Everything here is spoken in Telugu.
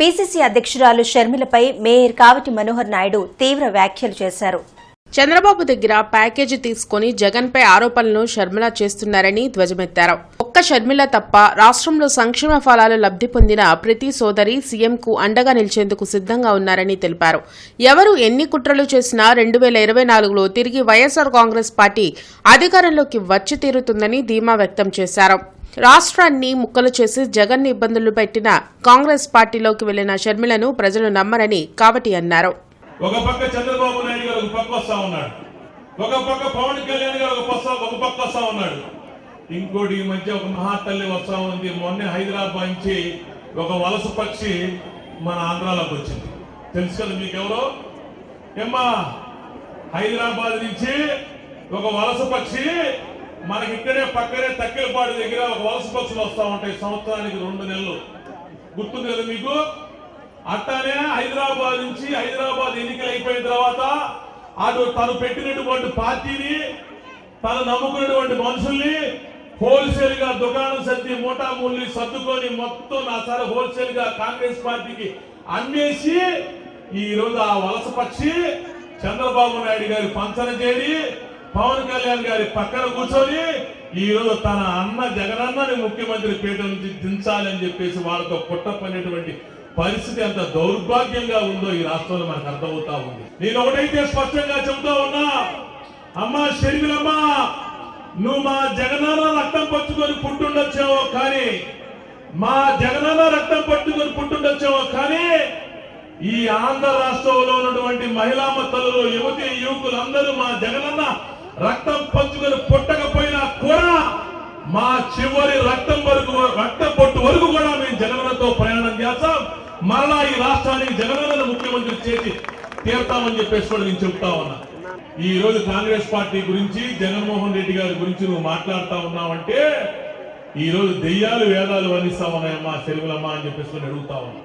పీసీసీ అధ్యక్షురాలు షర్మిలపై మేయర్ కావటి మనోహర్ నాయుడు తీవ్ర వ్యాఖ్యలు చేశారు. చంద్రబాబు దగ్గర ప్యాకేజీ తీసుకుని జగన్పై ఆరోపణలను షర్మిల చేస్తున్నారని ధ్వజమెత్తారు. ఒక్క షర్మిల తప్ప రాష్ట్రంలో సంక్షేమ ఫలాలు లబ్ధి పొందిన ప్రతి సోదరి సీఎంకు అండగా నిలిచేందుకు సిద్ధంగా ఉన్నారని తెలిపారు. ఎవరు ఎన్ని కుట్రలు చేసినా రెండు వేల ఇరవై నాలుగులో తిరిగి వైఎస్ఆర్ కాంగ్రెస్ పార్టీ అధికారంలోకి వచ్చి తీరుతుందని ధీమా వ్యక్తం చేశారు. రాష్ట్రాన్ని ముక్కలు చేసి జగన్ ఇబ్బందులు పెట్టిన కాంగ్రెస్ పార్టీలోకి వెళ్ళిన షర్మిలను ప్రజలు నమ్మరని కావటి అన్నారు. ఒక పక్క చంద్రబాబు నాయుడు గారు ఒక పక్క వస్తా ఉన్నాడు. ఒక పక్క పవన్ కళ్యాణ్ గారు ఒక పక్క ఒక పక్క వస్తా ఉన్నాడు. ఇంకోటి ఈ మధ్య ఒక మహాతల్లి వస్తా ఉంది. మొన్నే హైదరాబాద్ నుంచి ఒక వలస పక్షి మన ఆంధ్రాలోకి వచ్చింది. తెలుసు కదా మీకు ఎవరో ఏమ్మా హైదరాబాద్ నుంచి ఒక వలస పక్షి మనకి ఇక్కడే పక్కనే తక్కిలపాడు దగ్గర ఒక వలస పక్షులు వస్తూ ఉంటాయి. సంవత్సరానికి రెండు నెలలు. గుర్తుంది కదా మీకు? అట్లానే హైదరాబాద్ నుంచి హైదరాబాద్ ఎన్నికలు అయిపోయిన తర్వాత అటు తను పెట్టినటువంటి పార్టీని తను నమ్ముకున్నటువంటి మనుషుల్ని హోల్సేల్గా దుకాణం సర్ది మూటామూల్ని సర్దుకొని మొత్తం నా సార్ హోల్సేల్గా కాంగ్రెస్ పార్టీకి అమ్మేసి ఈ రోజు ఆ వలస పక్షి చంద్రబాబు నాయుడు గారి పంచన చేరి పవన్ కళ్యాణ్ గారి పక్కన కూర్చొని ఈ రోజు తన అన్న జగనన్నని ముఖ్యమంత్రి పీఠ నుంచి దించాలని చెప్పేసి వాళ్ళతో పుట్టపడినటువంటి పరిస్థితి ఎంత దౌర్భాగ్యంగా ఉందో ఈ రాష్ట్రంలో మనకు అర్థమవుతా ఉంది. నేను ఒకటైతే స్పష్టంగా చెబుతా ఉన్నా అమ్మా షర్మిలమ్మ నువ్వు మా జగనన్న రక్తం పట్టుకొని పుట్టుండొచ్చావో కానీ మా జగనన్న రక్తం పట్టుకొని పుట్టుండొచ్చావో కానీ ఈ ఆంధ్ర రాష్ట్రంలో ఉన్నటువంటి మహిళా మతలు యువతి యువకులందరూ మా జగనన్న రక్తం పంచుకొని పుట్టకపోయినా కూడా మా చివరి రక్తం వరకు రక్తం పొట్టు వరకు కూడా మేము జగనన్నతో ప్రయాణం చేస్తాం. మరలా ఈ రాష్ట్రానికి జగనన్న ముఖ్యమంత్రి చేసి తీరుతామని చెప్పేసి కూడా నేను చెప్తా ఉన్నా. ఈ రోజు కాంగ్రెస్ పార్టీ గురించి జగన్మోహన్ రెడ్డి గారి గురించి నువ్వు మాట్లాడుతా ఉన్నావంటే ఈ రోజు దెయ్యాలు వేదాలు వర్ణిస్తా ఉన్నాయమ్మా తెలుగులమ్మా అని చెప్పేసి అడుగుతా ఉన్నా.